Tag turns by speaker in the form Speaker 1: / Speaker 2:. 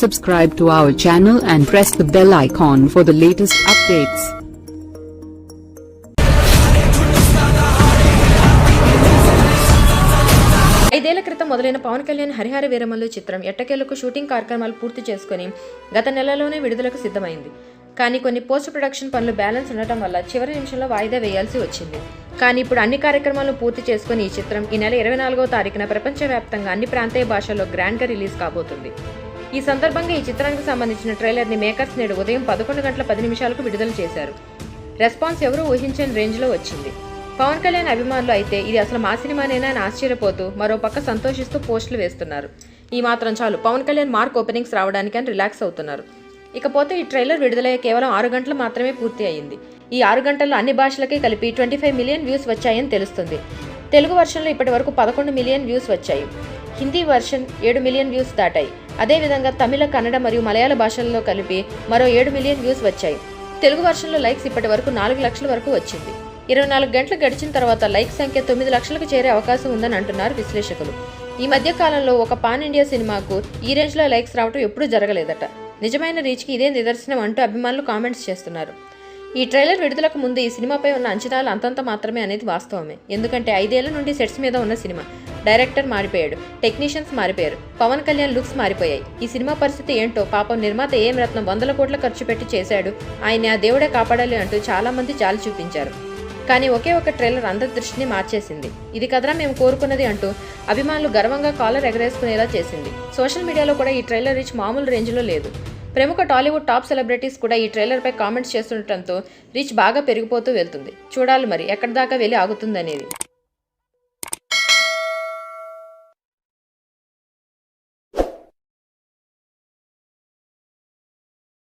Speaker 1: Subscribe to our channel and press the bell icon for the latest updates.
Speaker 2: ఐదేళ్ళ క్రితం మొదలైన పవన్ కళ్యాణ్ హరిహర వీరమల్లు చిత్రం ఎట్టకేలకు షూటింగ్ కార్యక్రమాలు పూర్తి చేసుకుని గత నెలలోనే విడుదలకు సిద్ధమైంది. కానీ కొన్ని పోస్ట్ ప్రొడక్షన్ పనులు బ్యాలెన్స్ ఉండటం వల్ల చివరి నిమిషంలో వాయిదా వేయాల్సి వచ్చింది. కానీ ఇప్పుడు అన్ని కార్యక్రమాలు పూర్తి చేసుకుని ఈ చిత్రం ఈ నెల ఇరవై నాలుగో తారీఖున ప్రపంచవ్యాప్తంగా అన్ని ప్రాంతీయ భాషల్లో గ్రాండ్గా రిలీజ్ కాబోతుంది. ఈ సందర్భంగా ఈ చిత్రానికి సంబంధించిన ట్రైలర్ని మేకర్స్ నేడు ఉదయం పదకొండు గంటల పది నిమిషాలకు విడుదల చేశారు. రెస్పాన్స్ ఎవరూ ఊహించని రేంజ్లో వచ్చింది. పవన్ కళ్యాణ్ అభిమానులు అయితే ఇది అసలు మా సినిమానేనా అని ఆశ్చర్యపోతూ మరో పక్క సంతోషిస్తూ పోస్టులు వేస్తున్నారు. ఈ మాత్రం చాలు పవన్ కళ్యాణ్ మార్క్ ఓపెనింగ్స్ రావడానికి అని రిలాక్స్ అవుతున్నారు. ఇకపోతే ఈ ట్రైలర్ విడుదలయ్యే కేవలం ఆరు గంటలు మాత్రమే పూర్తి అయింది ఈ ఆరు గంటల్లో అన్ని భాషలకే కలిపి ట్వంటీ ఫైవ్ మిలియన్ వ్యూస్ వచ్చాయని తెలుస్తుంది. తెలుగు వర్షన్లో ఇప్పటి వరకు పదకొండు మిలియన్ వ్యూస్ వచ్చాయి. హిందీ వర్షన్ ఏడు మిలియన్ వ్యూస్ దాటాయి. అదేవిధంగా తమిళ కన్నడ మరియు మలయాళ భాషల్లో కలిపి మరో ఏడు మిలియన్ వ్యూస్ వచ్చాయి. తెలుగు వర్షన్లో లైక్స్ ఇప్పటి వరకు నాలుగు లక్షల వరకు వచ్చింది. ఇరవై నాలుగు గంటలు గడిచిన తర్వాత లైక్ సంఖ్య తొమ్మిది లక్షలకు చేరే అవకాశం ఉందని అంటున్నారు విశ్లేషకులు. ఈ మధ్య కాలంలో ఒక పాన్ ఇండియా సినిమాకు ఈ రేంజ్లో లైక్స్ రావడం ఎప్పుడూ జరగలేదట. నిజమైన రీచ్కి ఇదే నిదర్శనం అంటూ అభిమానులు కామెంట్స్ చేస్తున్నారు. ఈ ట్రైలర్ విడుదలకు ముందు ఈ సినిమాపై ఉన్న అంచనాలు అంతంత మాత్రమే అనేది వాస్తవమే. ఎందుకంటే ఐదేళ్ళ నుండి సెట్స్ మీద ఉన్న సినిమా. డైరెక్టర్ మారిపోయాడు టెక్నీషియన్స్ మారిపోయారు పవన్ కళ్యాణ్ లుక్స్ మారిపోయాయి. ఈ సినిమా పరిస్థితి ఏంటో పాపం నిర్మాత ఏం రత్నం వందల కోట్ల ఖర్చు పెట్టి చేశాడు ఆయన ఆ దేవుడే కాపాడాలి అంటూ చాలామంది జాలి చూపించారు. కానీ ఒకే ఒక ట్రైలర్ అందరి దృష్టిని మార్చేసింది. ఇది కదరా మేము కోరుకున్నది అంటూ అభిమానులు గర్వంగా కాలర్ ఎగరేసుకునేలా చేసింది. సోషల్ మీడియాలో కూడా ఈ ట్రైలర్ రీచ్ మామూలు రేంజ్లో లేదు. ప్రముఖ టాలీవుడ్ టాప్ సెలబ్రిటీస్ కూడా ఈ ట్రైలర్పై కామెంట్స్ చేస్తుండటంతో రీచ్ బాగా పెరిగిపోతూ వెళ్తుంది. చూడాలి మరి ఎక్కడి దాకా వెళ్ళి ఆగుతుందనేది.